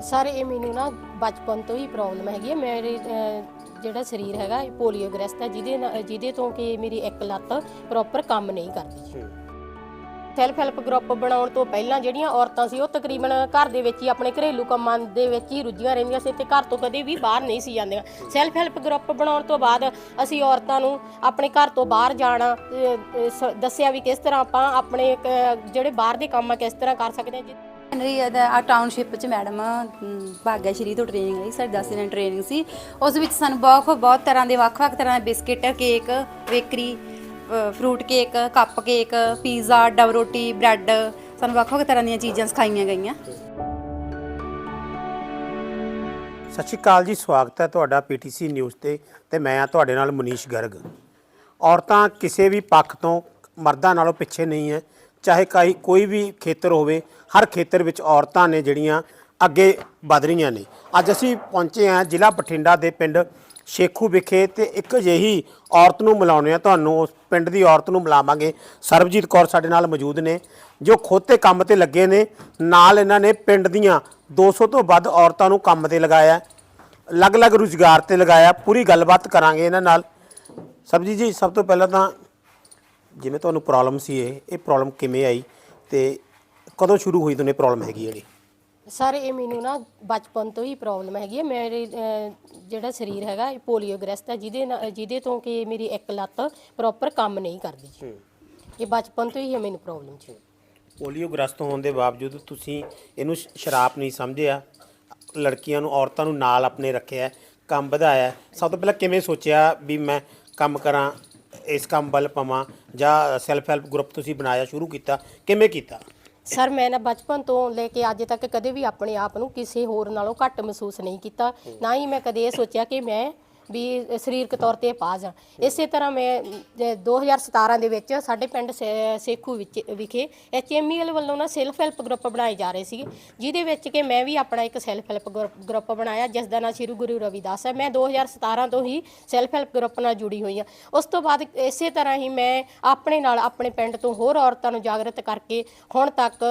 Sir ਇਹ ਮੈਨੂੰ ਨਾ ਬਚਪਨ ਤੋਂ ਹੀ ਪ੍ਰੋਬਲਮ ਹੈਗੀ ਹੈ ਮੇਰੇ ਅਹ, ਜਿਹੜਾ ਸਰੀਰ ਹੈਗਾ ਇਹ ਪੋਲੀਓਗ੍ਰਸਤ ਹੈ ਜਿਹਦੇ ਨਾਲ- ਜਿਹਦੇ ਤੋਂ ਕਿ ਮੇਰੀ ਇੱਕ ਲੱਤ ਪ੍ਰੋਪਰ ਕੰਮ ਨਹੀਂ ਕਰਦੀ। ਸੈਲਫ ਹੈਲਪ ਗਰੁੱਪ ਬਣਾਉਣ ਤੋਂ ਪਹਿਲਾਂ ਜਿਹੜੀਆਂ ਔਰਤਾਂ ਸੀ ਉਹ ਤਕਰੀਬਨ ਘਰ ਦੇ ਵਿੱਚ ਹੀ ਆਪਣੇ ਘਰੇਲੂ ਕੰਮਾਂ ਦੇ ਵਿੱਚ ਹੀ ਰੁੱਝੀਆਂ ਰਹਿੰਦੀਆਂ ਸੀ ਤੇ ਘਰ ਤੋਂ ਕਦੇ ਵੀ ਬਾਹਰ ਨਹੀਂ ਸੀ ਜਾਂਦੀਆਂ। ਸੈਲਫ ਹੈਲਪ ਗਰੁੱਪ ਬਣਾਉਣ ਤੋਂ ਬਾਅਦ ਅਸੀਂ ਔਰਤਾਂ ਨੂੰ ਆਪਣੇ ਘਰ ਤੋਂ ਬਾਹਰ ਜਾਣਾ ਅਹ, ਅਹ, ਸ- ਦੱਸਿਆ ਵੀ ਕਿਸ ਤਰ੍ਹਾਂ ਆਪਾਂ ਆਪਣੇ ਅਹ, ਜਿਹੜੇ ਬਾਹਰ ਦੇ ਕੰਮ ਆ ਕਿਸ ਤਰ੍ਹਾਂ ਕਰ ਸਕਦੇ ਹਾਂ ਜਿ- ਆ ਟਾਊਨਸ਼ਿਪ ਚ ਮੈਡਮ ਭਾਗਿਆ ਸ਼੍ਰੀ ਤੋਂ ਟ੍ਰੇਨਿੰਗ ਲਈ ਸਾਡੀ 10 ਦਿਨ ਟ੍ਰੇਨਿੰਗ ਸੀ। ਉਸ ਵਿੱਚ ਸਾਨੂੰ ਬਹੁਤ ਬਹੁਤ ਤਰ੍ਹਾਂ ਦੇ, ਵੱਖ-ਵੱਖ ਤਰ੍ਹਾਂ ਦੇ biscuit, cake, bakery fruit cake cupcake pizza dub ਰੋਟੀ ਬ੍ਰੈਡ ਸਾਨੂੰ ਵੱਖ-ਵੱਖ ਤਰ੍ਹਾਂ ਦੀਆਂ ਚੀਜ਼ਾਂ ਸਿਖਾਈਆਂ ਗਈਆਂ। ਸਤਿ ਸ਼੍ਰੀ ਅਕਾਲ ਜੀ, ਸਵਾਗਤ ਹੈ ਤੁਹਾਡਾ ਪੀਟੀਸੀ ਨਿਊਜ਼ ਤੇ ਤੇ ਮੈਂ ਆ ਤੁਹਾਡੇ ਨਾਲ ਮਨੀਸ਼ ਗਰਗ। ਔਰਤਾਂ ਕਿਸੇ ਵੀ ਪੱਖ ਤੋਂ ਮਰਦਾਂ ਨਾਲੋਂ ਪਿੱਛੇ ਨਹੀਂ ਹੈ। ਚਾਹੇ ਕਾਈ ਕੋਈ ਵੀ ਖੇਤਰ ਹੋਵੇ, ਹਰ ਖੇਤਰ ਵਿੱਚ ਔਰਤਾਂ ਨੇ ਜਿਹੜੀਆਂ ਅੱਗੇ ਵਧ ਰਹੀਆਂ ਨੇ। ਅੱਜ ਅਸੀਂ ਪਹੁੰਚੇ ਹਾਂ ਜ਼ਿਲ੍ਹਾ ਬਠਿੰਡਾ ਦੇ ਪਿੰਡ ਸ਼ੇਖੂ ਵਿਖੇ ਤੇ ਇੱਕ ਅਜਿਹੀ ਔਰਤ ਨੂੰ ਮਿਲਾਉਂਦੇ ਆ ਤੁਹਾਨੂੰ। ਉਸ ਪਿੰਡ ਦੀ ਔਰਤ ਨੂੰ ਮਿਲਾਵਾਂਗੇ। ਸਰਬਜੀਤ ਕੌਰ ਸਾਡੇ ਨਾਲ ਮੌਜੂਦ ਨੇ, ਜੋ ਖੁਦ ਤੇ ਕੰਮ ਤੇ ਲੱਗੇ ਨੇ। ਨਾਲ ਇਹਨਾਂ ਨੇ ਪਿੰਡ ਦੀਆਂ 200 ਤੋਂ ਵੱਧ ਔਰਤਾਂ ਨੂੰ ਕੰਮ ਤੇ ਲਗਾਇਆ। ਅਲੱਗ-ਅਲੱਗ ਰੁਜ਼ਗਾਰ ਤੇ ਲਗਾਇਆ। ਪੂਰੀ ਗੱਲਬਾਤ ਕਰਾਂਗੇ ਇਹਨਾਂ ਨਾਲ। ਸਰਬਜੀਤ ਜੀ, ਸਭ ਤੋਂ ਪਹਿਲਾਂ ਤਾਂ ਜਿਵੇਂ ਤੁਹਾਨੂੰ ਪ੍ਰੋਬਲਮ ਸੀ ਇਹ ਇਹ ਪ੍ਰੋਬਲਮ ਕਿਵੇਂ ਆਈ ਤੇ ਕਦੋਂ ਸ਼ੁਰੂ ਹੋਈ ਤੁਹਾਨੂੰ ਇਹ ਪ੍ਰੋਬਲਮ ਹੈਗੀ ਜਿਹੜੀ? ਸਰ ਇਹ ਮੈਨੂੰ ਨਾ ਬਚਪਨ ਤੋਂ ਹੀ ਪ੍ਰੋਬਲਮ ਹੈਗੀ ਹੈ। ਮੇਰੇ ਅਹ, ਜਿਹੜਾ ਸਰੀਰ ਹੈਗਾ ਇਹ ਪੋਲੀਓਗ੍ਰਸਤ ਹੈ ਜਿਹਦੇ ਨਾਲ- ਜਿਹਦੇ ਤੋਂ ਕਿ ਮੇਰੀ ਇੱਕ ਲੱਤ ਪ੍ਰੋਪਰ ਕੰਮ ਨਹੀਂ ਕਰਦੀ ਇਹ ਬਚਪਨ ਤੋਂ ਹੀ ਹੈ ਮੈਨੂੰ ਪ੍ਰੋਬਲਮ ਸੀ ਪੋਲੀਓ ਗ੍ਰਸਤ ਹੋਣ ਦੇ ਬਾਵਜੂਦ ਤੁਸੀਂ ਇਹਨੂੰ ਸ਼- ਸ਼ਰਾਪ ਨਹੀਂ ਸਮਝਿਆ। ਲੜਕੀਆਂ ਨੂੰ ਔਰਤਾਂ ਨੂੰ ਨਾਲ ਆਪਣੇ ਰੱਖਿਆ ਹੈ, ਕੰਮ ਵਧਾਇਆ। ਹੈ। ਸਭ ਤੋਂ ਪਹਿਲਾਂ ਕਿਵੇਂ ਸੋਚਿਆ ਵੀ ਮੈਂ ਕੰਮ ਕਰਾਂ ਇਸ ਕੰਮ ਵੱਲ ਪਵਾਂ ਜਾਂ ਸੈਲਫ ਹੈਲਪ ਗਰੁੱਪ ਤੁਸੀਂ ਬਣਾਇਆ, ਸ਼ੁਰੂ ਕੀਤਾ, ਕਿਵੇਂ ਕੀਤਾ? ਸਰ, ਮੈਂ ਨਾ ਬਚਪਨ ਤੋਂ ਲੈ ਕੇ ਅੱਜ ਤੱਕ ਕਦੇ ਵੀ ਆਪਣੇ ਆਪ ਨੂੰ ਕਿਸੇ ਹੋਰ ਨਾਲੋਂ ਘੱਟ ਮਹਿਸੂਸ ਨਹੀਂ ਕੀਤਾ। ਨਾ ਹੀ ਮੈਂ ਕਦੇ ਇਹ ਸੋਚਿਆ ਕਿ ਮੈਂ ਵੀ ਸਰੀਰਕ ਤੌਰ ਤੇ ਪਾ ਜਾ ਇਸੇ ਤਰ੍ਹਾਂ ਮੈਂ ਅਹ, 2017 ਦੇ ਵਿੱਚ ਸਾਡੇ ਪਿੰਡ ਸੇ- ਸੇਖੂ ਵਿੱਚ ਵਿਖੇ ਐਚਐਮਈਐਲ ਵੱਲੋਂ ਨਾ ਸੈਲਫ ਹੈਲਪ ਗਰੁੱਪ ਬਣਾਏ ਜਾ ਰਹੇ ਸੀਗੇ ਜਿਹਦੇ ਵਿੱਚ ਕਿ ਮੈਂ ਵੀ ਆਪਣਾ ਇੱਕ ਸੈਲਫ ਹੈਲਪ ਗਰੁੱਪ ਬਣਾਇਆ ਜਿਸ ਦਾ ਨਾਮ ਸ਼੍ਰੀ ਗੁਰੂ ਰਵਿਦਾਸ ਹੈ। ਮੈਂ 2017 ਤੋਂ ਹੀ ਸੈਲਫ ਹੈਲਪ ਗਰੁੱਪ ਨਾਲ ਜੁੜੀ ਹੋਈ ਹਾਂ। ਉਸ ਤੋਂ ਬਾਅਦ ਇਸੇ ਤਰ੍ਹਾਂ ਹੀ ਮੈਂ ਆਪਣੇ ਨਾਲ ਆਪਣੇ ਪਿੰਡ ਤੋਂ ਹੋਰ ਔਰਤਾਂ ਨੂੰ ਜਾਗਰਤ ਕਰਕੇ ਹੁਣ ਤੱਕ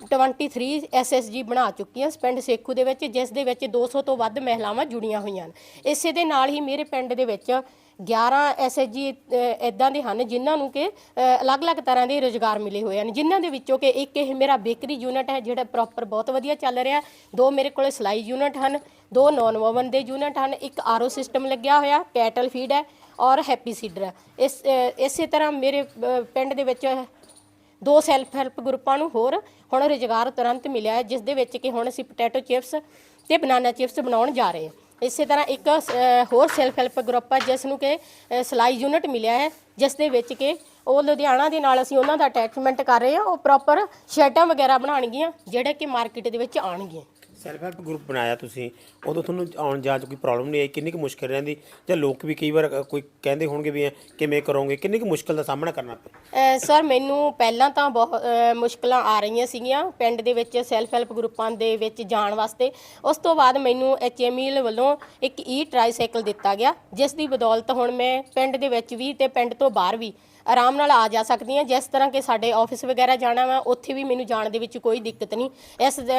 23 ਐਸਐਸਜੀ ਬਣਾ ਚੁੱਕੀਆਂ ਪਿੰਡ ਸੇਖੂ ਦੇ ਵਿੱਚ, ਜਿਸ ਦੇ ਵਿੱਚ 200 ਤੋਂ ਵੱਧ ਮਹਿਲਾਵਾਂ ਜੁੜੀਆਂ ਹੋਈਆਂ ਹਨ। ਇਸੇ ਦੇ ਨਾਲ ਹੀ ਮੇਰੇ ਪਿੰਡ ਦੇ ਵਿੱਚ 11 ਐਸਐਸਜੀ ਇਦਾਂ ਦੇ ਹਨ ਜਿਨ੍ਹਾਂ ਨੂੰ ਕਿ ਅਲੱਗ-ਅਲੱਗ ਤਰ੍ਹਾਂ ਦੇ ਰੋਜ਼ਗਾਰ ਮਿਲੇ ਹੋਏ ਹਨ, ਜਿਨ੍ਹਾਂ ਦੇ ਵਿੱਚੋਂ ਕਿ ਇੱਕ ਇਹ ਮੇਰਾ ਬੇਕਰੀ ਯੂਨਿਟ ਹੈ, ਜਿਹੜਾ ਪ੍ਰੋਪਰ ਬਹੁਤ ਵਧੀਆ ਚੱਲ ਰਿਹਾ। ਦੋ ਮੇਰੇ ਕੋਲੇ ਸਲਾਈ ਯੂਨਿਟ ਹਨ, ਦੋ ਨੌਨ ਵੋਵਨ ਦੇ ਯੂਨਿਟ ਹਨ, ਇੱਕ ਆਰਓ ਸਿਸਟਮ ਲੱਗਿਆ ਹੋਇਆ, ਕੈਟਲ ਫੀਡ ਹੈ ਔਰ ਹੈਪੀ ਸੀਡਰ ਹੈ। ਇਸ ਇਸੇ ਤਰ੍ਹਾਂ ਮੇਰੇ ਪਿੰਡ ਦੇ ਵਿੱਚ ਦੋ ਸੈਲਫ ਹੈਲਪ ਗਰੁੱਪਾਂ ਨੂੰ ਹੋਰ ਹੁਣ ਰੁਜ਼ਗਾਰ ਤੁਰੰਤ ਮਿਲਿਆ ਹੈ ਜਿਸ ਦੇ ਵਿੱਚ ਕਿ ਹੁਣ ਅਸੀਂ ਪੋਟੈਟੋ ਚਿਪਸ ਤੇ ਬਨਾਨਾ ਚਿਪਸ ਬਣਾਉਣ ਜਾ ਰਹੇ ਹਾਂ। ਇਸੇ ਤਰ੍ਹਾਂ ਇੱਕ ਅ, ਹੋਰ ਸੈਲਫ ਹੈਲਪ ਗਰੁੱਪ ਹੈ ਜਿਸ ਨੂੰ ਕਿ ਅ, ਸਿਲਾਈ ਯੂਨਿਟ ਮਿਲਿਆ ਹੈ ਜਿਸ ਦੇ ਵਿੱਚ ਕਿ ਉਹ ਲੁਧਿਆਣਾ ਦੇ ਨਾਲ ਅਸੀਂ ਉਹਨਾਂ ਦਾ ਅਟੈਚਮੈਂਟ ਕਰ ਰਹੇ ਹਾਂ ਉਹ ਪ੍ਰੋਪਰ ਸ਼ਰਟਾਂ ਵਗੈਰਾ ਬਣਾਉਣਗੀਆਂ ਜਿਹੜੇ ਕਿ ਮਾਰਕੀਟ ਦੇ ਵਿੱਚ ਆਉਣਗੀਆਂ। ਸੈਲਫ ਹੈਲਪ ਗਰੁੱਪ ਬਣਾਇਆ ਤੁਸੀਂ ਉਦੋਂ ਤੁਹਾਨੂੰ ਆਉਣ ਜਾਣ 'ਚ ਕੋਈ ਪ੍ਰੋਬਲਮ ਨਹੀਂ ਆਈ? ਕਿੰਨੀ ਕੁ ਮੁਸ਼ਕਲ ਰਹਿੰਦੀ? ਜਾਂ ਲੋਕ ਵੀ ਕਈ ਵਾਰ ਅ, ਕੋਈ ਕਹਿੰਦੇ ਹੋਣਗੇ ਵੀ ਐ ਕਿਵੇਂ ਕਰੋਗੇ? ਕਿੰਨੀ ਕੁ ਮੁਸ਼ਕਲ ਦਾ ਸਾਹਮਣਾ ਕਰਨਾ ਪਿਆ? ਅ, ਸਰ ਮੈਨੂੰ ਪਹਿਲਾਂ ਤਾਂ ਬਹੁਤ ਅ, ਮੁਸ਼ਕਲਾਂ ਆ ਰਹੀਆਂ ਸੀਗੀਆਂ ਪਿੰਡ ਦੇ ਵਿੱਚ ਸੈਲਫ ਹੈਲਪ ਗਰੁੱਪਾਂ ਦੇ ਵਿੱਚ ਜਾਣ ਵਾਸਤੇ। ਉਸ ਤੋਂ ਬਾਅਦ ਮੈਨੂੰ ਐਚਐਮਈਐਲ ਵੱਲੋਂ ਇੱਕ ਈ ਟ੍ਰਾਈਸਾਈਕਲ ਦਿੱਤਾ ਗਿਆ ਜਿਸ ਦੀ ਬਦੌਲਤ ਹੁਣ ਮੈਂ ਪਿੰਡ ਦੇ ਵਿੱਚ ਵੀ ਤੇ ਪਿੰਡ ਤੋਂ ਬਾਹਰ ਵੀ ਆਰਾਮ ਨਾਲ ਆ ਜਾ ਸਕਦੀ ਹਾਂ ਜਿਸ ਤਰ੍ਹਾਂ ਕਿ ਸਾਡੇ ਆਫਿਸ ਵਗੈਰਾ ਜਾਣਾ ਵਾ ਉੱਥੇ ਵੀ ਮੈਨੂੰ ਜਾਣ ਦੇ ਵਿੱਚ ਕੋਈ ਦਿੱਕਤ ਨਹੀਂ। ਇਸ ਦੇ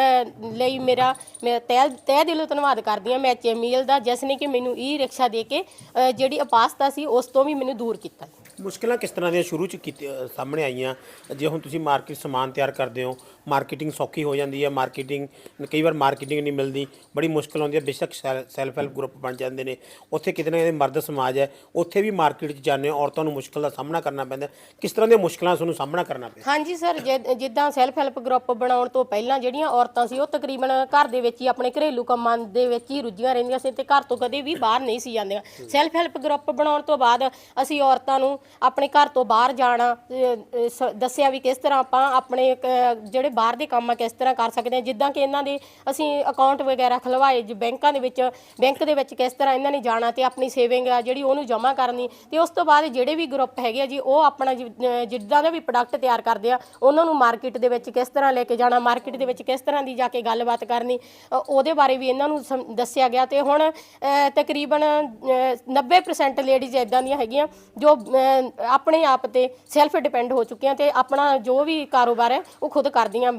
ਲਈ ਮੇਰਾ ਮੈਂ ਤਹਿ ਤਹਿ ਦਿਲੋਂ ਧੰਨਵਾਦ ਕਰਦੀ ਹਾਂ। ਮੈਂ ਐਚਐਮਈਐਲ ਦਾ ਜਿਸ ਨੇ ਕਿ ਮੈਨੂੰ ਈ ਰਿਕਸ਼ਾ ਦੇ ਕੇ ਅ, ਜਿਹੜੀ ਅਪਾਸਤਾ ਸੀ ਉਸ ਤੋਂ ਵੀ ਮੈਨੂੰ ਦੂਰ ਕੀਤਾ। ਮੁਸ਼ਕਲਾਂ ਕਿਸ ਤਰ੍ਹਾਂ ਦੀਆਂ ਸ਼ੁਰੂ ਚ ਕੀਤੀ ਅ, ਸਾਹਮਣੇ ਆਈਆਂ? ਜੇ ਹੁਣ ਤੁਸੀਂ ਮਾਰਕੀਟ ਸਮਾਨ ਤਿਆਰ ਕਰਦੇ ਹੋ ਮਾਰਕੀਟਿੰਗ ਸੌਖੀ ਹੋ ਜਾਂਦੀ ਹੈ ਮਾਰਕੀਟਿੰਗ ਕਈ ਵਾਰ ਮਾਰਕੀਟਿੰਗ ਨਹੀਂ ਮਿਲਦੀ ਬੜੀ ਮੁਸ਼ਕਲ ਆਉਂਦੀ ਹੈ ਬੇਸ਼ੱਕ ਸੈਲਫ ਹੈਲਪ ਗਰੁੱਪ ਬਣ ਜਾਂਦੇ ਨੇ। ਉੱਥੇ ਕਿਤੇ ਨਾ ਕਿਤੇ ਮਰਦ ਸਮਾਜ ਹੈ ਉੱਥੇ ਵੀ ਮਾਰਕੀਟ 'ਚ ਜਾਂਦੇ ਹੋ ਔਰਤਾਂ ਨੂੰ ਮੁਸ਼ਕਲ ਦਾ ਸਾਹਮਣਾ ਕਰਨਾ ਪੈਂਦਾ ਹੈ। ਕਿਸ ਤਰ੍ਹਾਂ ਦੀਆਂ ਮੁਸ਼ਕਲਾਂ ਤੁਹਾਨੂੰ ਸਾਹਮਣਾ ਕਰਨਾ ਪਿਆ ਹਾਂਜੀ ਸਰ ਜਿ- ਜਿੱਦਾਂ ਸੈਲਫ ਹੈਲਪ ਗਰੁੱਪ ਬਣਾਉਣ ਤੋਂ ਪਹਿਲਾਂ ਜਿਹੜੀਆਂ ਔਰਤਾਂ ਸੀ ਉਹ ਤਕਰੀਬਨ ਘਰ ਦੇ ਵਿੱਚ ਹੀ ਆਪਣੇ ਘਰੇਲੂ ਕੰਮਾਂ ਦੇ ਵਿੱਚ ਹੀ ਰੁੱਝੀਆਂ ਰਹਿੰਦੀਆਂ ਸੀ ਤੇ ਘਰ ਤੋਂ ਕਦੇ ਵੀ ਬਾਹਰ ਨਹੀਂ ਸੀ ਜਾਂਦੀਆਂ। ਸੈਲਫ ਹੈਲਪ ਗਰੁੱਪ ਬਣਾਉਣ ਤੋਂ ਬਾਅਦ ਅਸੀਂ ਔਰਤਾਂ ਨੂੰ ਆਪਣੇ ਘਰ ਤੋਂ ਬਾਹਰ ਜਾਣਾ ਅ, ਸ- ਦੱਸਿਆ ਵੀ ਕਿਸ ਤਰ੍ਹਾਂ ਆਪਾਂ ਆਪਣੇ ਇੱਕ, ਜਿਹੜੇ ਬਾਹਰ ਦੇ ਕੰਮ ਆ ਕਿਸ ਤਰ੍ਹਾਂ ਕਰ ਸਕਦੇ ਹਾਂ। ਜਿੱਦਾਂ ਕਿ ਇਹਨਾਂ ਦੇ ਅਸੀਂ ਅਕਾਊਂਟ ਵਗੈਰਾ ਖਲਵਾਏ ਜ ਬੈਂਕਾਂ ਦੇ ਵਿੱਚ ਬੈਂਕ ਦੇ ਵਿੱਚ ਕਿਸ ਤਰ੍ਹਾਂ ਇਹਨਾਂ ਨੇ ਜਾਣਾ ਤੇ ਆਪਣੀ ਸੇਵਿੰਗ ਆ ਜਿਹੜੀ ਉਹਨੂੰ ਜਮ੍ਹਾਂ ਕਰਨੀ ਤੇ ਉਸ ਤੋਂ ਬਾਅਦ ਜਿਹੜੇ ਵੀ ਗਰੁੱਪ ਹੈਗੇ ਆ ਜੀ ਉਹ ਆਪਣਾ ਜਿ- ਅਹ ਜਿੱਦਾਂ ਦਾ ਵੀ ਪ੍ਰੋਡਕਟ ਤਿਆਰ ਕਰਦੇ ਆ ਉਹਨਾਂ ਨੂੰ ਮਾਰਕੀਟ ਦੇ ਵਿੱਚ ਕਿਸ ਤਰ੍ਹਾਂ ਲੈ ਕੇ ਜਾਣਾ ਮਾਰਕੀਟ ਦੇ ਵਿੱਚ ਕਿਸ ਤਰ੍ਹਾਂ ਦੀ ਜਾ ਕੇ ਗੱਲਬਾਤ ਕਰਨੀ ਅ, ਉਹਦੇ ਬਾਰੇ ਵੀ ਇਹਨਾਂ ਨੂੰ ਸਮ- ਦੱਸਿਆ ਗਿਆ ਤੇ ਹੁਣ ਅ, ਤਕਰੀਬਨ ਅ, 90% ਲੇਡੀਜ਼ ਇਦਾਂ ਦੀਆਂ ਹੈਗੀਆਂ ਜੋ ਅ, ਆਪਣੇ ਆਪ ਤੇ ਸੈਲਫ ਡਿਪੈਂਡ ਹੋ ਚੁੱਕੀਆਂ ਤੇ ਆਪਣਾ ਜੋ ਵੀ ਕਾਰੋਬਾਰ ਹੈ, ਉਹ ਖੁਦ ਕਰਦੀਆਂ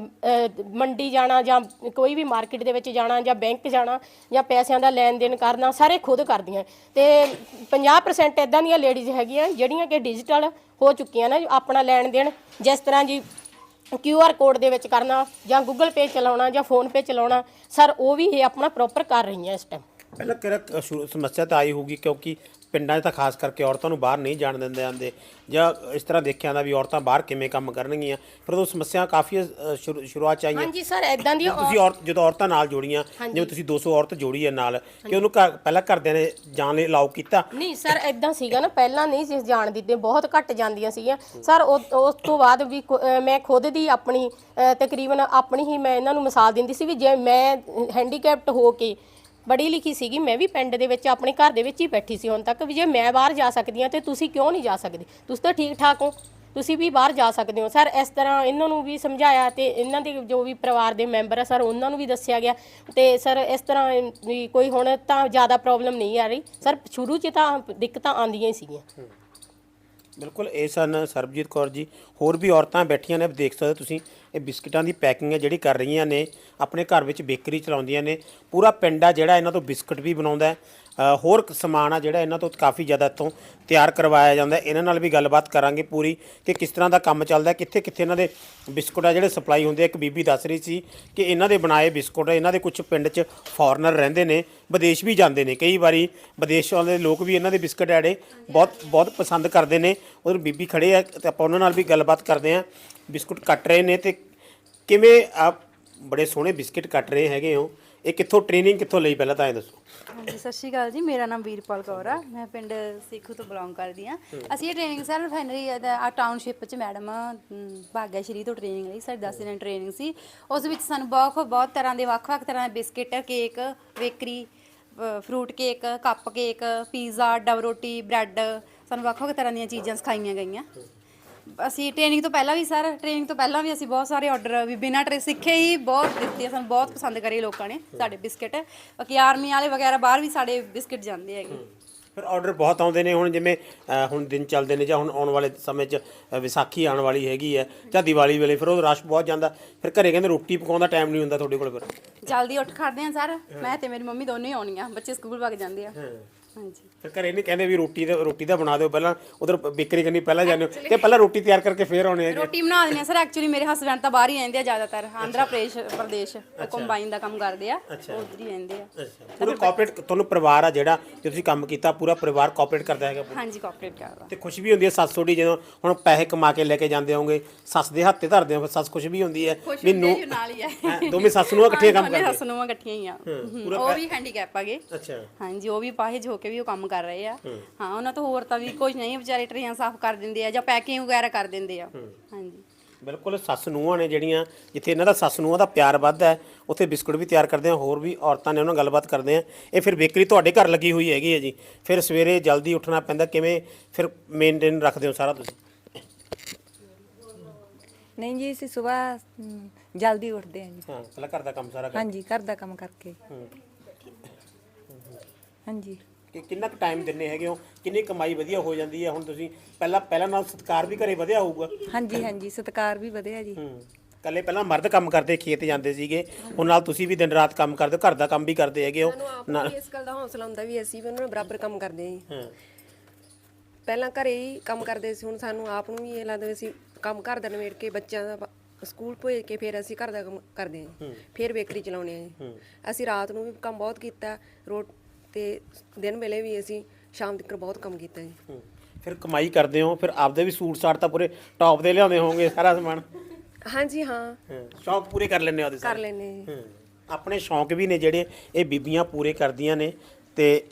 ਮੰਡੀ ਜਾਣਾ ਜਾਂ ਕੋਈ ਵੀ ਮਾਰਕੀਟ ਦੇ ਵਿੱਚ ਜਾਣਾ ਜਾਂ ਬੈਂਕ ਜਾਣਾ ਜਾਂ ਪੈਸਿਆਂ ਦਾ ਲੈਣ ਦੇਣ ਕਰਨਾ, ਸਾਰੇ ਖੁਦ ਕਰਦੀਆਂ ਤੇ 50% ਇਦਾਂ ਦੀਆਂ ਲੇਡੀਜ਼ ਹੈਗੀਆਂ, ਜਿਹੜੀਆਂ ਕਿ ਡਿਜੀਟਲ ਹੋ ਚੁੱਕੀਆਂ ਨੇ, ਆਪਣਾ ਲੈਣ ਦੇਣ ਜਿਸ ਤਰ੍ਹਾਂ ਜੀ ਕਿਊ ਆਰ ਕੋਡ ਦੇ ਵਿੱਚ ਕਰਨਾ ਜਾਂ ਗੂਗਲ ਪੇ ਚਲਾਉਣਾ ਜਾਂ ਫੋਨ ਪੇ ਚਲਾਉਣਾ, ਸਰ, ਉਹ ਵੀ ਇਹ ਆਪਣਾ ਪ੍ਰੋਪਰ ਕਰ ਰਹੀਆਂ ਇਸ ਟਾਈਮ ਪਹਿਲਾਂ ਕਿਹੜਾ ਸ਼ੁਰੂ- ਸਮੱਸਿਆ ਤਾਂ ਆਈ ਹੋਊਗੀ ਕਿਉਂਕਿ ਪਿੰਡਾਂ 'ਚ ਤਾਂ ਖਾਸ ਕਰਕੇ ਔਰਤਾਂ ਨੂੰ ਬਾਹਰ ਨਹੀਂ ਜਾਣ ਦਿੰਦੇ ਆਂਦੇ। ਜਾਂ ਇਸ ਤਰ੍ਹਾਂ ਦੇਖਿਆ ਜਾਂਦਾ ਵੀ ਔਰਤਾਂ ਬਾਹਰ ਕਿਵੇਂ ਕੰਮ ਕਰਨਗੀਆਂ। ਫਿਰ ਉਹ ਸਮੱਸਿਆ ਕਾਫੀ ਅ, ਸ਼ੁਰੂ- ਸ਼ੁਰੂਆਤ ਚ ਆਈਆਂ ਹਾਂਜੀ ਸਰ ਇਦਾਂ ਦੀ ਤੁਸੀਂ ਔਰਤ ਜਦੋਂ ਔਰਤਾਂ ਨਾਲ ਜੋੜੀਆਂ ਜਿਵੇਂ ਤੁਸੀਂ 200 ਔਰਤ ਜੋੜੀ ਹੈ ਨਾਲ ਕਿ ਉਹਨੂੰ ਘਰ- ਪਹਿਲਾਂ ਘਰਦਿਆਂ ਨੇ ਜਾਣ ਲਈ ਅਲਾਉ ਕੀਤਾ। ਨਹੀਂ ਸਰ ਇਦਾਂ ਸੀਗਾ ਨਾ ਪਹਿਲਾਂ ਨਹੀਂ ਸੀ ਜਾਣ ਦਿੱਤੇ ਬਹੁਤ ਘੱਟ ਜਾਂਦੀਆਂ ਸੀਗੀਆਂ। ਸਰ ਉਹ- ਉਸ ਤੋਂ ਬਾਅਦ ਵੀ ਅਹ ਮੈਂ ਖੁਦ ਦੀ ਆਪਣੀ ਅਹ ਤਕਰੀਬਨ ਆਪਣੀ ਹੀ ਮੈਂ ਇਹਨਾਂ ਨੂੰ ਮਿਸਾਲ ਦਿੰਦੀ ਸੀ ਵੀ ਜੇ ਮੈਂ ਹੈਂਡੀਕੈਪਟ ਹੋ ਕੇ ਪੜ੍ਹੀ ਲਿਖੀ ਸੀਗੀ, ਮੈਂ ਵੀ ਪਿੰਡ ਦੇ ਵਿੱਚ, ਆਪਣੇ ਘਰ ਦੇ ਵਿੱਚ ਹੀ ਬੈਠੀ ਸੀ ਹੁਣ ਤੱਕ, ਵੀ ਜੇ ਮੈਂ ਬਾਹਰ ਜਾ ਸਕਦੀ ਹਾਂ ਤੇ ਤੁਸੀਂ ਕਿਉਂ ਨਹੀਂ ਜਾ ਸਕਦੇ? ਤੁਸੀਂ ਤਾਂ ਠੀਕ ਠਾਕ ਹੋ। ਤੁਸੀਂ ਵੀ ਬਾਹਰ ਜਾ ਸਕਦੇ ਹੋ। ਸਰ, ਇਸ ਤਰ੍ਹਾਂ ਇਹਨਾਂ ਨੂੰ ਵੀ ਸਮਝਾਇਆ ਤੇ ਇਹਨਾਂ ਦੇ ਜੋ ਵੀ ਪਰਿਵਾਰ ਦੇ ਮੈਂਬਰ ਆ, ਸਰ, ਉਹਨਾਂ ਨੂੰ ਵੀ ਦੱਸਿਆ ਗਿਆ। ਤੇ ਸਰ, ਇਸ ਤਰ੍ਹਾਂ ਵੀ ਕੋਈ ਹੁਣ ਤਾਂ ਜ਼ਿਆਦਾ ਪ੍ਰੋਬਲਮ ਨਹੀਂ ਆ ਰਹੀ। ਸਰ, ਸ਼ੁਰੂ 'ਚ ਤਾਂ ਦਿੱਕਤਾਂ ਆਉਂਦੀਆਂ ਹੀ ਸੀਗੀਆਂ। ਬਿਲਕੁਲ, ਇਹ ਸਨ ਸਰਬਜੀਤ ਕੌਰ ਜੀ। ਹੋਰ ਵੀ ਔਰਤਾਂ ਬੈਠੀਆਂ ਨੇ, ਦੇਖ ਸਕਦੇ ਹੋ ਤੁਸੀਂ। ਇਹ ਬਿਸਕਟਾਂ ਦੀ ਪੈਕਿੰਗ ਹੈ ਜਿਹੜੀ ਕਰ ਰਹੀਆਂ ਨੇ, ਆਪਣੇ ਘਰ ਵਿੱਚ ਬੇਕਰੀ ਚਲਾਉਂਦੀਆਂ ਨੇ। ਪੂਰਾ ਪਿੰਡ ਆ ਜਿਹੜਾ ਇਹਨਾਂ ਤੋਂ ਬਿਸਕਟ ਵੀ ਬਣਾਉਂਦਾ ਹੋਰ ਸਮਾਨ ਆ ਜਿਹੜਾ ਇਹਨਾਂ ਤੋਂ ਕਾਫੀ ਜ਼ਿਆਦਾ ਇੱਥੋਂ ਤਿਆਰ ਕਰਵਾਇਆ ਜਾਂਦਾ ਇਹਨਾਂ ਨਾਲ ਵੀ ਗੱਲਬਾਤ ਕਰਾਂਗੇ ਪੂਰੀ ਕਿ ਕਿਸ ਤਰ੍ਹਾਂ ਦਾ ਕੰਮ ਚੱਲਦਾ ਕਿੱਥੇ ਕਿੱਥੇ ਇਹਨਾਂ ਦੇ ਬਿਸਕੁਟ ਆ ਜਿਹੜੇ ਸਪਲਾਈ ਹੁੰਦੇ ਇੱਕ ਬੀਬੀ ਦੱਸ ਰਹੀ ਸੀ ਕਿ ਇਹਨਾਂ ਦੇ ਬਣਾਏ ਬਿਸਕੁਟ, ਇਹਨਾਂ ਦੇ ਕੁਝ ਪਿੰਡ 'ਚ ਫੋਰਨਰ ਰਹਿੰਦੇ ਨੇ, ਵਿਦੇਸ਼ ਵੀ ਜਾਂਦੇ ਨੇ। ਕਈ ਵਾਰੀ ਵਿਦੇਸ਼ਾਂ ਦੇ ਲੋਕ ਵੀ ਇਹਨਾਂ ਦੇ ਬਿਸਕਟ ਆੜੇ ਬਹੁਤ ਬਹੁਤ ਪਸੰਦ ਕਰਦੇ ਨੇ। ਉਹ ਬੀਬੀ ਖੜੇ ਆ ਤੇ ਆਪਾਂ ਉਹਨਾਂ ਨਾਲ ਵੀ ਗੱਲਬਾਤ ਕਰਦੇ ਆ ਬਿਸਕੁਟ ਕੱਟ ਰਹੇ ਨੇ ਤੇ ਕਿਵੇਂ ਆਪ ਬੜੇ ਸੋਹਣੇ ਬਿਸਕਟ ਕੱਟ ਰਹੇ ਹੈਗੇ ਹੋ? ਇਹ ਕਿੱਥੋਂ ਟ੍ਰੇਨਿੰਗ ਕਿੱਥੋਂ ਲਈ ਪਹਿਲਾਂ ਤਾਂ ਇਹ ਦੱਸੋ। ਹਾਂਜੀ ਸਤਿ ਸ਼੍ਰੀ ਅਕਾਲ ਜੀ ਮੇਰਾ ਨਾਮ ਵੀਰਪਾਲ ਕੌਰ ਆ। ਮੈਂ ਪਿੰਡ ਸੇਖੂ ਤੋਂ ਬਿਲੋਂਗ ਕਰਦੀ ਆ ਅਸੀਂ ਇਹ ਟ੍ਰੇਨਿੰਗ ਸਰ ਰਿਫਾਈਨਰੀ ਆ ਟਾਊਨਸ਼ਿਪ ਚ ਮੈਡਮ ਭਾਗਿਆ ਸ਼੍ਰੀ ਤੋਂ ਟ੍ਰੇਨਿੰਗ ਲਈ। ਸਾਡੀ 10 ਦਿਨ ਟ੍ਰੇਨਿੰਗ ਸੀ। ਉਸ ਵਿੱਚ ਸਾਨੂੰ ਬਹੁਤ ਬਹੁਤ ਤਰ੍ਹਾਂ ਦੇ ਵੱਖ-ਵੱਖ ਤਰ੍ਹਾਂ ਦੇ biscuit cake bakery fruit cake cupcake pizza dub ਰੋਟੀ ਬ੍ਰੈਡ ਸਾਨੂੰ ਵੱਖ-ਵੱਖ ਤਰ੍ਹਾਂ ਦੀਆਂ ਚੀਜ਼ਾਂ ਸਿਖਾਈਆਂ ਗਈਆਂ। ਅਸੀਂ ਟ੍ਰੇਨਿੰਗ ਤੋਂ ਪਹਿਲਾਂ ਵੀ ਸਰ ਟ੍ਰੇਨਿੰਗ ਤੋਂ ਪਹਿਲਾਂ ਵੀ ਅਸੀਂ ਬਹੁਤ ਸਾਰੇ ਆਰਡਰ ਵੀ ਬਿਨਾਂ ਟ੍ਰੇ ਸਿੱਖੇ ਹੀ ਬਹੁਤ ਦਿੱਤੇ ਆ, ਸਾਨੂੰ ਬਹੁਤ ਪਸੰਦ ਕਰੇ ਲੋਕਾਂ ਨੇ ਸਾਡੇ ਬਿਸਕਿਟ ਬਾਕੀ ਆਰਮੀ ਵਾਲੇ ਵਗੈਰਾ ਬਾਹਰ ਵੀ ਸਾਡੇ ਬਿਸਕਿਟ ਜਾਂਦੇ ਹੈਗੇ। ਫਿਰ ਆਰਡਰ ਬਹੁਤ ਆਉਂਦੇ ਨੇ ਹੁਣ ਜਿਵੇਂ ਅ, ਹੁਣ ਦਿਨ ਚੱਲਦੇ ਨੇ ਜਾਂ ਹੁਣ ਆਉਣ ਵਾਲੇ ਸਮੇਂ 'ਚ ਅ, ਵਿਸਾਖੀ ਆਉਣ ਵਾਲੀ ਹੈਗੀ ਹੈ ਜਾਂ ਦੀਵਾਲੀ ਵੇਲੇ ਫਿਰ ਉਹ ਰਸ਼ ਬਹੁਤ ਜਾਂਦਾ। ਫਿਰ ਘਰੇ ਕਹਿੰਦੇ ਰੋਟੀ ਪਕਾਉਣ ਦਾ ਟਾਈਮ ਨਹੀਂ ਹੁੰਦਾ ਤੁਹਾਡੇ ਕੋਲ ਫਿਰ। ਜਲਦੀ ਉੱਠ ਖੜਦੇ ਆ ਸਰ ਮੈਂ ਤੇ ਮੇਰੀ ਮੰਮੀ ਦੋਨੇ ਹੀ ਆਉਣੀਆਂ ਬੱਚੇ ਸਕੂਲ ਵਗ ਜਾਂਦੇ ਆ। ਹਾਂਜੀ। ਫਿਰ ਘਰੇ ਨਹੀਂ ਕਹਿੰਦੇ ਵੀ ਰੋਟੀ ਦਾ ਰੋਟੀ ਦਾ ਬਣਾ ਦਿਓ ਪਹਿਲਾਂ ਉਧਰ ਬੇਕਰੀ ਕਰਨੀ ਪਹਿਲਾਂ ਜਾਂਦੇ ਹੋ। ਤੇ ਪਹਿਲਾਂ ਰੋਟੀ ਤਿਆਰ ਕਰਕੇ ਫਿਰ ਆਉਣੇ ਆ ਰੋਟੀ ਬਣਾ ਦਿੰਦੇ ਆ ਸਰ ਐਕਚੁਅਲੀ ਮੇਰੇ ਹਸਬੰਡ ਤਾਂ ਬਾਹਰ ਹੀ ਰਹਿੰਦੇ ਆ ਜ਼ਿਆਦਾਤਰ ਆਂਧਰਾ ਪ੍ਰਦੇਸ਼ ਪ੍ਰਦੇਸ਼। ਉਹ ਕੰਬਾਈਨ ਦਾ ਕੰਮ ਕਰਦੇ ਆ ਉਧਰ ਹੀ ਰਹਿੰਦੇ ਆ। ਅੱਛਾ। ਪੂਰਾ ਕੋਆਪਰੇਟ ਤੁਹਾਨੂੰ ਪਰਿਵਾਰ ਆ ਜਿਹੜਾ ਜੇ ਤੁਸੀਂ ਕੰਮ ਕੀਤਾ ਪੂਰਾ ਪਰਿਵਾਰ ਕੋਆਪਰੇਟ ਕਰਦਾ ਹੈਗਾ ਹਾਂਜੀ ਕੋਆਪਰੇਟ ਕਰਦਾ। ਤੇ ਖੁਸ਼ ਵੀ ਹੁੰਦੀ ਹੈ ਸੱਸ ਤੁਹਾਡੀ ਜਦੋਂ ਹੁਣ ਪੈਸੇ ਕਮਾ ਕੇ ਲੈ ਕੇ ਜਾਂਦੇ ਹੋਗੇ ਸੱਸ ਦੇ ਹੱਥੇ ਧਰਦੇ ਹੋ ਫਿਰ ਸੱਸ ਖੁਸ਼ ਵੀ ਹੁੰਦੀ ਹੈ ਵੀ ਨੂੰ ਜੀ ਨਾਲ ਹੀ ਆ ਹੈਂ, ਦੋਵੇਂ ਸੱਸ ਨੂੰ ਇਕੱਠੀਆਂ ਕੰਮ ਦੋਨੇ ਕਰਦੇ। ਹੱਸ ਨੂੰ ਇਕੱਠੀਆਂ ਹੀ ਆ। ਉਹ ਵੀ ਹੈਂਡੀਕੈਪ ਆਗੇ ਅੱਛਾ। ਹਾਂਜੀ ਉਹ ਵੀ ਪਾਹੇ ਹੋ ਕੇ ਵੀ ਉਹ ਕੰਮ ਕਰ ਰਹੇ ਆ। ਹਾਂ। ਉਹਨਾਂ ਤੋਂ ਹੋਰ ਤਾਂ ਵੀ ਕੁਝ ਨਹੀਂ ਵਿਚਾਰੇ ਟਰੇਆਂ ਸਾਫ਼ ਕਰ ਦਿੰਦੇ ਆ ਜਾਂ ਪੈਕਿੰਗ ਵਗੈਰਾ ਕਰ ਦਿੰਦੇ ਆ। ਹਾਂਜੀ। ਬਿਲਕੁਲ ਸੱਸ ਨੂੰਹਾਂ ਨੇ ਜਿਹੜੀਆਂ ਜਿੱਥੇ ਇਹਨਾਂ ਦਾ ਸੱਸ ਨੂੰਹਾਂ ਦਾ ਪਿਆਰ ਵੱਧਦਾ ਹੈ ਉੱਥੇ ਬਿਸਕੁਟ ਵੀ ਤਿਆਰ ਕਰਦੇ ਆ ਹੋਰ ਵੀ ਔਰਤਾਂ ਨੇ ਉਹਨਾਂ ਨਾਲ ਗੱਲਬਾਤ ਕਰਦੇ ਆ। ਇਹ ਫਿਰ ਬੇਕਰੀ ਤੁਹਾਡੇ ਘਰ ਲੱਗੀ ਹੋਈ ਹੈਗੀ ਹੈ ਜੀ। ਫਿਰ ਸਵੇਰੇ ਜਲਦੀ ਉੱਠਣਾ ਪੈਂਦਾ ਕਿਵੇਂ ਫਿਰ ਮੇਨਟੇਨ ਰੱਖਦੇ ਹੋ ਸਾਰਾ ਤੁਸੀਂ? ਨਹੀਂ ਜੀ ਅਸੀਂ ਸਵੇਰ ਜਲਦੀ ਉੱਠਦੇ ਹਾਂ ਜੀ। ਹਾਂ ਪਹਿਲਾਂ ਘਰ ਦਾ ਕੰਮ ਸਾਰਾ ਕਰ। ਹਾਂਜੀ ਘਰ ਦਾ ਕੰਮ ਕਰਕੇ। ਹਾਂਜੀ। ਕਿ ਕਿੰਨਾ ਕੁ ਟਾਈਮ ਦਿੰਨੇ ਹੈਗੇ ਹੋ? ਕਿੰਨੀ ਕਮਾਈ ਵਧੀਆ ਹੋ ਜਾਂਦੀ ਹੈ? ਹੁਣ ਤੁਸੀਂ ਪਹਿਲਾਂ ਪਹਿਲਾਂ ਨਾਲ ਸਤਕਾਰ ਵੀ ਘਰੇ ਵਧਿਆ ਹੋਊਗਾ। ਹਾਂਜੀ ਹਾਂਜੀ ਸਤਕਾਰ ਵੀ ਵਧਿਆ ਜੀ। ਹੂੰ। ਕੱਲੇ ਪਹਿਲਾਂ ਮਰਦ ਕੰਮ ਕਰਦੇ ਖੇਤ ਜਾਂਦੇ ਸੀਗੇ। ਹੁਣ ਨਾਲ ਤੁਸੀਂ ਵੀ ਦਿਨ ਰਾਤ ਕੰਮ ਕਰਦੇ ਹੋ ਘਰ ਦਾ ਕੰਮ ਵੀ ਕਰਦੇ ਹੈਗੇ ਹੋ। ਨਾਲ ਇਸ ਗੱਲ ਦਾ ਹੌਸਲਾ ਹੁੰਦਾ ਵੀ ਅਸੀਂ ਵੀ ਉਹਨਾਂ ਨਾਲ ਬਰਾਬਰ ਕੰਮ ਕਰਦੇ ਹਾਂ ਜੀ। ਹਾਂ। ਪਹਿਲਾਂ ਘਰੇ ਹੀ ਕੰਮ ਕਰਦੇ ਸੀ ਹੁਣ ਸਾਨੂੰ ਆਪ ਨੂੰ ਵੀ ਇਹ ਲੱਗਦਾ ਵੀ ਅਸੀਂ ਕੰਮ ਘਰ ਦਾ ਨਿਬੇੜ ਕੇ ਬੱਚਿਆਂ ਦਾ ਪ- ਸਕੂਲ ਭੇਜ ਕੇ ਫਿਰ ਅਸੀਂ ਘਰ ਦਾ ਕੰਮ ਕਰਦੇ ਹਾਂ ਜੀ। ਫਿਰ ਬੇਕਰੀ ਚਲਾਉਂਦੇ ਹਾਂ ਜੀ। ਅਸੀਂ ਰਾਤ ਨੂੰ ਵੀ ਕੰਮ ਬਹੁਤ ਕੀਤਾ ਰੋਟ ਤੇ ਦਿਨ ਵੇਲੇ ਵੀ ਅਸੀਂ ਸ਼ਾਮ ਤੱਕ ਬਹੁਤ ਕੰਮ ਕੀਤਾ ਜੀ। ਹੂੰ। ਫਿਰ ਕਮਾਈ ਕਰਦੇ ਹੋ ਫਿਰ ਆਪਦੇ ਵੀ ਸੂਟ ਸਾਟ ਤਾਂ ਪੂਰੇ ਟੌਪ ਦੇ ਲਿਆਉਂਦੇ ਹੋਵੋਗੇ ਸਾਰਾ ਸਮਾਨ? ਹਾਂਜੀ ਹਾਂ। ਹਾਂ ਸ਼ੌਂਕ ਪੂਰੇ ਕਰ ਲੈਂਦੇ ਹੋ ਉਹਦੇ ਕਰ ਲੈਨੇ ਜੀ। ਹੂੰ। ਆਪਣੇ ਸ਼ੌਂਕ ਵੀ ਨੇ ਜਿਹੜੇ ਇਹ ਬੀਬੀਆਂ ਪੂਰੇ ਕਰਦੀਆਂ ਨੇ ਤੇ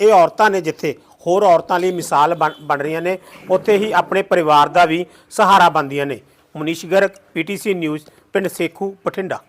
ਇਹ ਔਰਤਾਂ ਨੇ ਜਿੱਥੇ ਹੋਰ ਔਰਤਾਂ ਲਈ ਮਿਸਾਲ ਬਣ ਬਣ ਰਹੀਆਂ ਨੇ ਉੱਥੇ ਹੀ ਆਪਣੇ ਪਰਿਵਾਰ ਦਾ ਵੀ ਸਹਾਰਾ ਬਣਦੀਆਂ ਨੇ। ਮਨੀਸ਼ ਗਰਗ ਪੀਟੀਸੀ ਨਿਊਜ਼ ਪਿੰਡ ਸੇਖੂ ਬਠਿੰਡਾ।